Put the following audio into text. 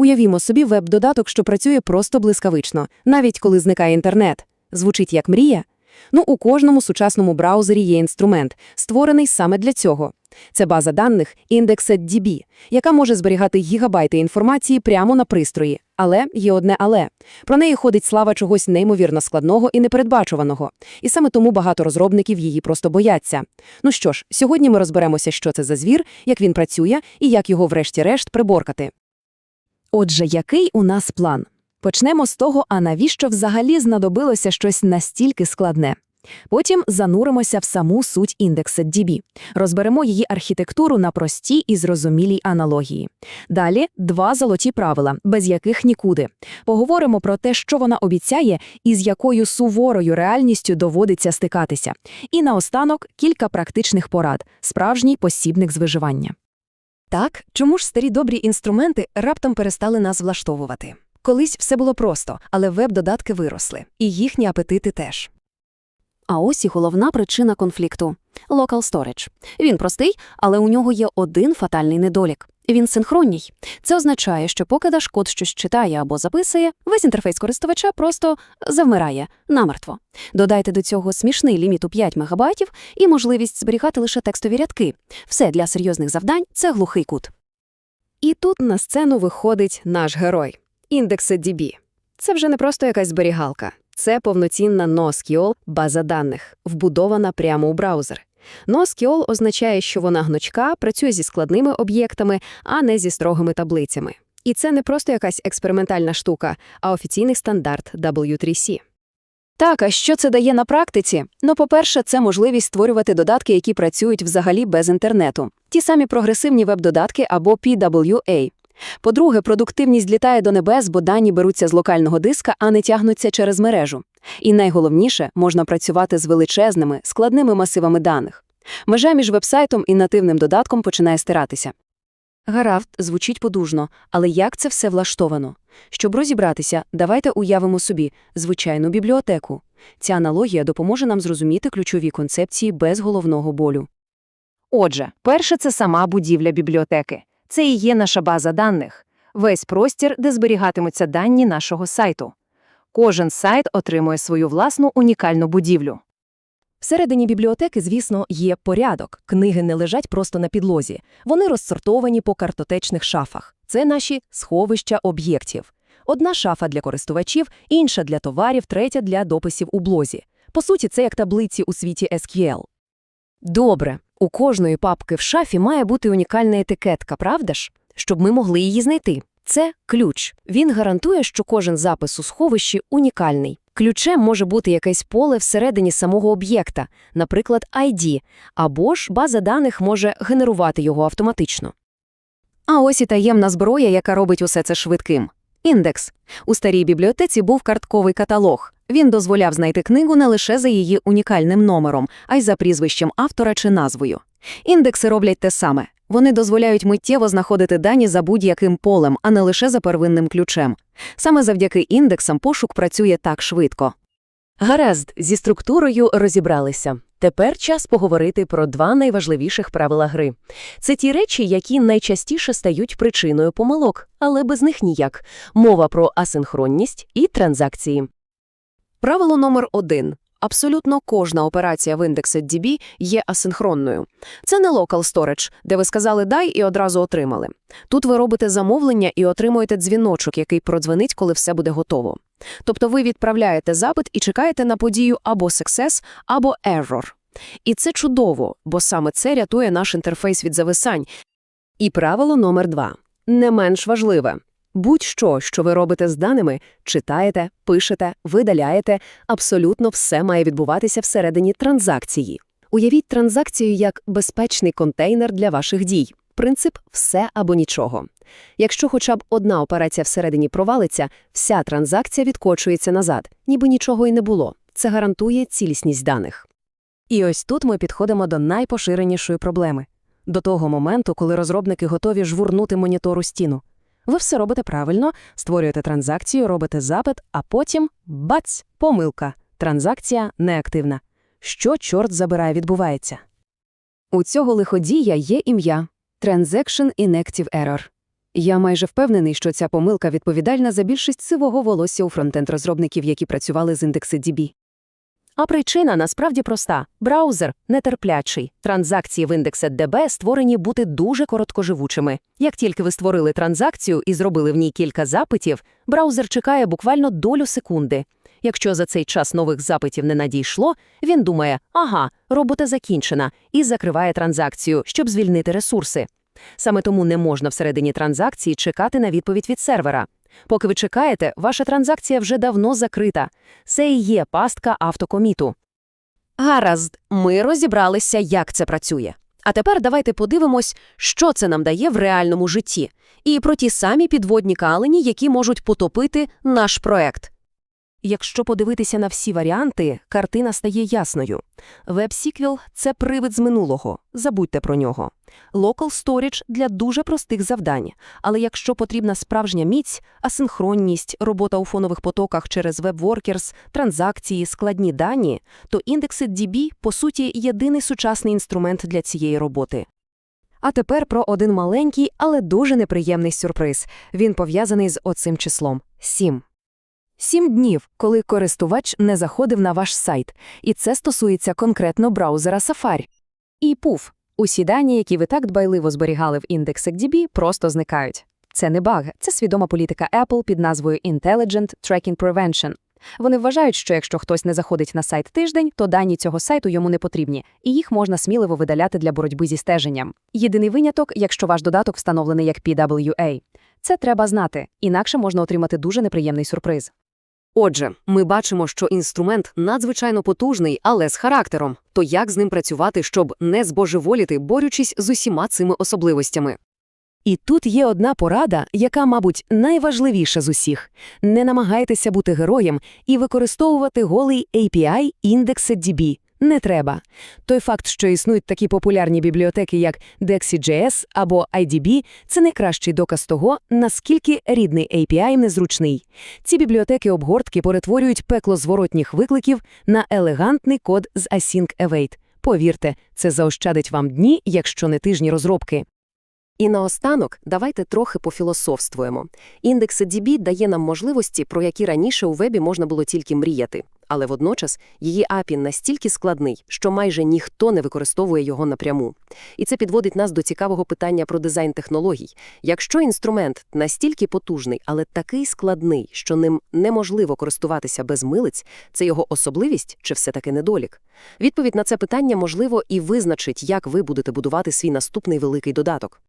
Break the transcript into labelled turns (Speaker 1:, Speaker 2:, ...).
Speaker 1: Уявімо собі веб-додаток, що працює просто блискавично, навіть коли зникає інтернет. Звучить як мрія? Ну, у кожному сучасному браузері є інструмент, створений саме для цього. Це база даних IndexedDB, яка може зберігати гігабайти інформації прямо на пристрої. Але є одне але. Про неї ходить слава чогось неймовірно складного і непередбачуваного. І саме тому багато розробників її просто бояться. Ну що ж, сьогодні ми розберемося, що це за звір, як він працює і як його врешті-решт приборкати.
Speaker 2: Отже, який у нас план? Почнемо з того, а навіщо взагалі знадобилося щось настільки складне. Потім зануримося в саму суть IndexedDB. Розберемо її архітектуру на простій і зрозумілій аналогії. Далі два золоті правила, без яких нікуди. Поговоримо про те, що вона обіцяє і з якою суворою реальністю доводиться стикатися. І наостанок кілька практичних порад, справжній посібник з виживання.
Speaker 1: Так, чому ж старі добрі інструменти раптом перестали нас влаштовувати? Колись все було просто, але веб-додатки виросли, і їхні апетити теж.
Speaker 3: А ось і головна причина конфлікту – Local Storage. Він простий, але у нього є один фатальний недолік. Він синхронній. Це означає, що поки Дашкод щось читає або записує, весь інтерфейс користувача просто завмирає намертво. Додайте до цього смішний ліміт у 5 МБ і можливість зберігати лише текстові рядки. Все для серйозних завдань – це глухий кут.
Speaker 1: І тут на сцену виходить наш герой – IndexedDB. Це вже не просто якась зберігалка. Це повноцінна NoSQL база даних, вбудована прямо у браузер. NoSQL означає, що вона гнучка, працює зі складними об'єктами, а не зі строгими таблицями. І це не просто якась експериментальна штука, а офіційний стандарт W3C. Так, а що це дає на практиці? Ну, по-перше, це можливість створювати додатки, які працюють взагалі без інтернету. Ті самі прогресивні веб-додатки або PWA. По-друге, продуктивність літає до небес, бо дані беруться з локального диска, а не тягнуться через мережу. І найголовніше, можна працювати з величезними, складними масивами даних. Межа між вебсайтом і нативним додатком починає стиратися. Гаразд, звучить подужно, але як це все влаштовано? Щоб розібратися, давайте уявимо собі звичайну бібліотеку. Ця аналогія допоможе нам зрозуміти ключові концепції без головного болю.
Speaker 4: Отже, перше це сама будівля бібліотеки. Це і є наша база даних, весь простір, де зберігатимуться дані нашого сайту. Кожен сайт отримує свою власну унікальну будівлю.
Speaker 2: Всередині бібліотеки, звісно, є порядок. Книги не лежать просто на підлозі. Вони розсортовані по картотечних шафах. Це наші сховища об'єктів. Одна шафа для користувачів, інша для товарів, третя для дописів у блозі. По суті, це як таблиці у світі SQL. Добре, у кожної папки в шафі має бути унікальна етикетка, правда ж? Щоб ми могли її знайти. Це ключ. Він гарантує, що кожен запис у сховищі унікальний. Ключем може бути якесь поле всередині самого об'єкта, наприклад, ID, або ж база даних може генерувати його автоматично.
Speaker 1: А ось і таємна зброя, яка робить усе це швидким. Індекс. У старій бібліотеці був картковий каталог. Він дозволяв знайти книгу не лише за її унікальним номером, а й за прізвищем автора чи назвою. Індекси роблять те саме. Вони дозволяють миттєво знаходити дані за будь-яким полем, а не лише за первинним ключем. Саме завдяки індексам пошук працює так швидко.
Speaker 2: Гаразд, зі структурою розібралися. Тепер час поговорити про два найважливіших правила гри. Це ті речі, які найчастіше стають причиною помилок, але без них ніяк. Мова про асинхронність і транзакції.
Speaker 1: Правило номер один. Абсолютно кожна операція в IndexedDB є асинхронною. Це не local storage, де ви сказали «дай» і одразу отримали. Тут ви робите замовлення і отримуєте дзвіночок, який продзвонить, коли все буде готово. Тобто ви відправляєте запит і чекаєте на подію або success, або error. І це чудово, бо саме це рятує наш інтерфейс від зависань. І правило номер два. Не менш важливе. Будь-що, що ви робите з даними, читаєте, пишете, видаляєте, абсолютно все має відбуватися всередині транзакції. Уявіть транзакцію як безпечний контейнер для ваших дій. Принцип все або нічого. Якщо хоча б одна операція всередині провалиться, вся транзакція відкочується назад, ніби нічого й не було. Це гарантує цілісність даних. І ось тут ми підходимо до найпоширенішої проблеми. До того моменту, коли розробники готові жвурнути монітору стіну. Ви все робите правильно, створюєте транзакцію, робите запит, а потім – бац! Помилка. Транзакція неактивна. Що, чорт забирає, відбувається? У цього лиходія є ім'я – Transaction Inactive Error.
Speaker 2: Я майже впевнений, що ця помилка відповідальна за більшість сивого волосся у фронтенд-розробників, які працювали з індекси DB.
Speaker 4: А причина насправді проста. Браузер нетерплячий. Транзакції в індексі DB створені бути дуже короткоживучими. Як тільки ви створили транзакцію і зробили в ній кілька запитів, браузер чекає буквально долю секунди. Якщо за цей час нових запитів не надійшло, він думає, ага, робота закінчена, і закриває транзакцію, щоб звільнити ресурси. Саме тому не можна всередині транзакції чекати на відповідь від сервера. Поки ви чекаєте, ваша транзакція вже давно закрита. Це і є пастка автокоміту.
Speaker 1: Гаразд, ми розібралися, як це працює. А тепер давайте подивимось, що це нам дає в реальному житті, і про ті самі підводні калені, які можуть потопити наш проект.
Speaker 2: Якщо подивитися на всі варіанти, картина стає ясною. WebSQL – це привид з минулого, забудьте про нього. Local Storage – для дуже простих завдань. Але якщо потрібна справжня міць, асинхронність, робота у фонових потоках через WebWorkers, транзакції, складні дані, то індекси DB, по суті, єдиний сучасний інструмент для цієї роботи. А тепер про один маленький, але дуже неприємний сюрприз. Він пов'язаний з оцим числом – 7. Сім днів, коли користувач не заходив на ваш сайт, і це стосується конкретно браузера Safari. І пуф, усі дані, які ви так дбайливо зберігали в індексах просто зникають. Це не баг, це свідома політика Apple під назвою Intelligent Tracking Prevention. Вони вважають, що якщо хтось не заходить на сайт тиждень, то дані цього сайту йому не потрібні, і їх можна сміливо видаляти для боротьби зі стеженням. Єдиний виняток, якщо ваш додаток встановлений як PWA. Це треба знати, інакше можна отримати дуже неприємний сюрприз.
Speaker 1: Отже, ми бачимо, що інструмент надзвичайно потужний, але з характером. То як з ним працювати, щоб не збожеволіти, борючись з усіма цими особливостями?
Speaker 2: І тут є одна порада, яка, мабуть, найважливіша з усіх. Не намагайтеся бути героєм і використовувати голий API індекси. Не треба. Той факт, що існують такі популярні бібліотеки, як Dexy.js або IDB, це найкращий доказ того, наскільки рідний API незручний. Ці бібліотеки обгортки перетворюють пекло зворотніх викликів на елегантний код з Async Await. Повірте, це заощадить вам дні, якщо не тижні розробки.
Speaker 1: І наостанок давайте трохи пофілософствуємо. Індекси DB дає нам можливості, про які раніше у вебі можна було тільки мріяти. Але водночас її API настільки складний, що майже ніхто не використовує його напряму. І це підводить нас до цікавого питання про дизайн технологій. Якщо інструмент настільки потужний, але такий складний, що ним неможливо користуватися без милиць, це його особливість чи все-таки недолік? Відповідь на це питання, можливо, і визначить, як ви будете будувати свій наступний великий додаток.